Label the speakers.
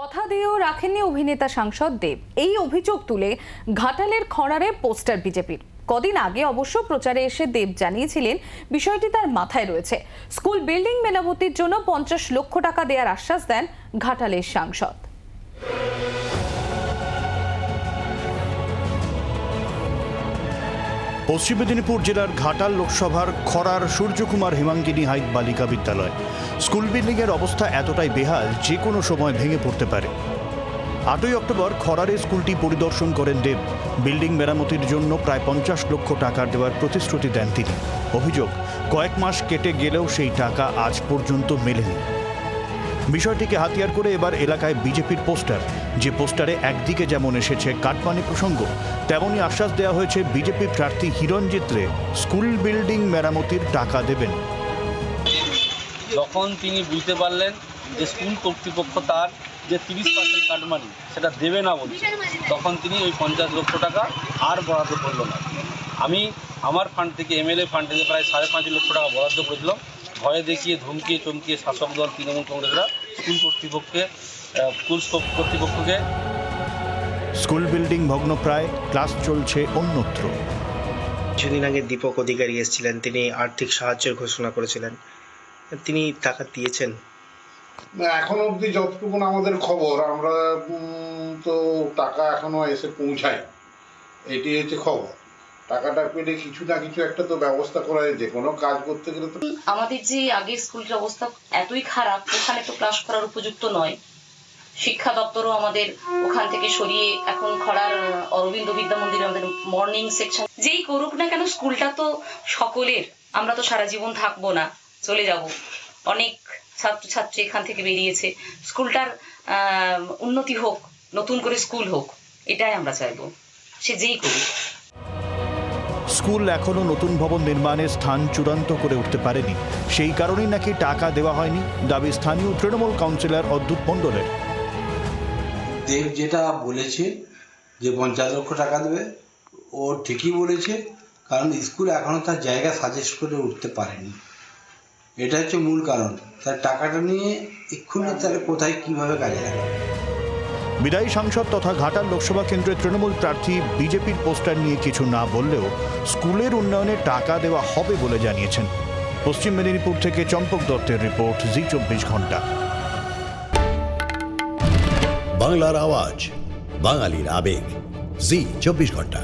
Speaker 1: কথা দিয়েও রাখেননি অভিনেতা সাংসদ দেব। এই অভিযোগ তুলে ঘাটালের খরারে পোস্টার বিজেপির। কদিন আগে অবশ্য প্রচারে এসে দেব জানিয়েছিলেন, বিষয়টি তার মাথায় রয়েছে। স্কুল বিল্ডিং মেরামতির জন্য পঞ্চাশ লক্ষ টাকা দেওয়ার আশ্বাস দেন ঘাটালের সাংসদ।
Speaker 2: পশ্চিম মেদিনীপুর জেলার ঘাটাল লোকসভার খরার সূর্যকুমার হেমাঙ্গিনী হাইট বালিকা বিদ্যালয়। স্কুল বিল্ডিংয়ের অবস্থা এতটাই বেহাল যে কোনো সময় ভেঙে পড়তে পারে। আটই অক্টোবর খরারে স্কুলটি পরিদর্শন করেন দেব। বিল্ডিং মেরামতির জন্য প্রায় পঞ্চাশ লক্ষ টাকা দেওয়ার প্রতিশ্রুতি দেন তিনি। অভিযোগ, কয়েক মাস কেটে গেলেও সেই টাকা আজ পর্যন্ত মেলেনি। বিষয়টিকে হাতিয়ার করে এবার এলাকায় বিজেপির পোস্টার। যে পোস্টারে একদিকে যেমন এসেছে কাটমানি প্রসঙ্গ, তেমনই আশ্বাস দেওয়া হয়েছে বিজেপি প্রার্থী হিরণজিৎ রে স্কুল বিল্ডিং মেরামতির টাকা দেবেন।
Speaker 3: যখন তিনি বুঝতে পারলেন যে স্কুল কর্তৃপক্ষ তার যে তিরিশ পার্সেন্ট কাটমানি, সেটা দেবে না বলছে, তখন তিনি ওই পঞ্চাশ লক্ষ টাকা আর বরাদ্দ করল না। আমি আমার ফান্ড থেকে এমএলএ ফান্ড থেকে প্রায় সাড়ে পাঁচ লক্ষ টাকা বরাদ্দ করেছিলাম। ভয়ে দেখিয়ে ধমকিয়ে চমকিয়ে শাসক দল তৃণমূল কংগ্রেসরা স্কুল কর্তৃপক্ষকে স্কুল কর্তৃপক্ষকে
Speaker 2: স্কুল বিল্ডিং ভগ্নপ্রায় ক্লাস চলছে অন্যত্র।
Speaker 4: কিছুদিন আগে দীপক অধিকারী এসেছিলেন তিনি আর্থিক সাহায্যের ঘোষণা করেছিলেন। তিনি টাকা দিয়েছেন?
Speaker 5: এখন অবধি যতটুকু আমাদের খবর আমরা তো টাকা এখনও এসে পৌঁছায় এটি হচ্ছে খবর। টাকাটা পেলে কিছু না কিছু একটা তো ব্যবস্থা করা যায় যে কোনো কাজ করতে গেলে তো।
Speaker 6: আমাদের যে আগের স্কুলটির অবস্থা এতই খারাপ ওখানে তো ক্লাস করার উপযুক্ত নয়। শিক্ষা দপ্তরও আমাদের ওখান থেকে সরিয়ে এখন আহ, অরবিন্দ বিদ্যা মন্দিরে আমাদের মর্নিং সেকশন যেই করুক না কেন স্কুলটা তো সকলের। আমরা তো সারা জীবন থাকব না চলে যাব। অনেক ছাত্রছাত্রী এখান থেকে বেরিয়েছে। স্কুলটার উন্নতি হোক নতুন করে স্কুল হোক এটাই আমরা চাইব। সে যেই করুক।
Speaker 2: স্কুল এখনও নতুন ভবন নির্মাণের স্থান চূড়ান্ত করে উঠতে পারেনি। সেই কারণেই নাকি টাকা দেওয়া হয়নি, দাবি স্থানীয় তৃণমূল কাউন্সিলর অদ্যুৎ মণ্ডলের।
Speaker 7: দেব যেটা বলেছে যে পঞ্চাশ লক্ষ টাকা দেবে, ও ঠিকই বলেছে, কারণ স্কুল এখনও তার জায়গা সাজেস্ট করে উঠতে পারেনি। এটা হচ্ছে মূল কারণ। তার টাকাটা নিয়ে এক্ষুনি তাহলে কোথায়, কীভাবে কাজে লাগাবে?
Speaker 2: বিদায়ী সাংসদ তথা ঘাটার লোকসভা কেন্দ্রের তৃণমূল প্রার্থী বিজেপির পোস্টার নিয়ে কিছু না বললেও স্কুলের উন্নয়নে টাকা দেওয়া হবে বলে জানিয়েছেন। পশ্চিম মেদিনীপুর থেকে চম্পক দত্তের রিপোর্ট, জি চব্বিশ ঘণ্টা।
Speaker 8: বাংলার আওয়াজ, বাঙালির আবেগ, জি চব্বিশ ঘণ্টা।